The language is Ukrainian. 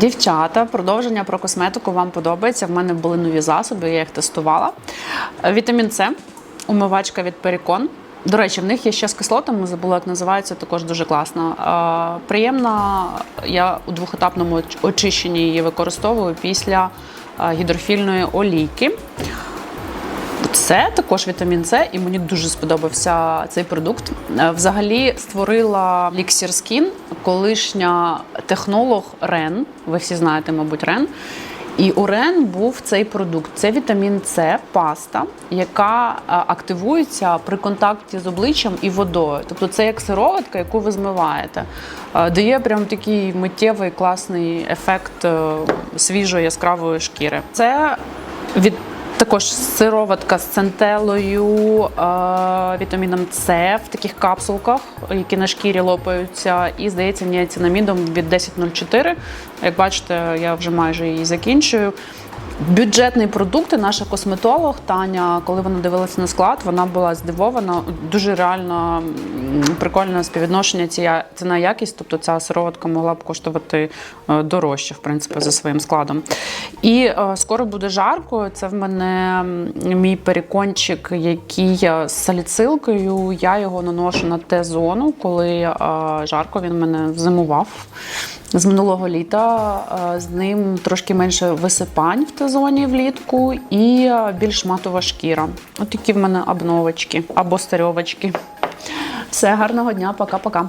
Дівчата, продовження про косметику вам подобається. В мене були нові засоби, я їх тестувала. Е, Вітамін С, умивачка від Перікон. До речі, в них є ще з кислотами, забула, як називається, також дуже класно. Е, Приємна, я у двохетапному очищенні її використовую після е, гідрофільної олійки. Це також вітамін С, і мені дуже сподобався цей продукт. Е, Взагалі створила Elixir Skin, колишня технолог Рен. Ви всі знаєте, мабуть, Рен. І у Рен був цей продукт. Це вітамін С, паста, яка е, активується при контакті з обличчям і водою. Тобто це як сироватка, яку ви змиваєте. Е, Дає прям такий миттєвий класний ефект свіжої яскравої шкіри. Це від також сироватка з центелою, е, вітаміном С в таких капсулках, які на шкірі лопаються, і здається, ніацинамідом від 1004. Як бачите, я вже майже її закінчую. Бюджетний продукт, і наша косметолог Таня, коли вона дивилася на склад, вона була здивована. Дуже реально прикольне співвідношення ція ціна якість. Тобто ця сироватка могла б коштувати е, дорожче, в принципі, за своїм складом. І е, скоро буде жарко. Це в мене м, мій перекончик, який з саліцилкою. Я його наношу на Т-зону, коли е, жарко він мене зимував. З минулого літа е, з ним трошки менше висипань в Т-зоні влітку і е, більш матова шкіра. От такі в мене обновочки або старьовочки. Все, гарного дня, пока-пока.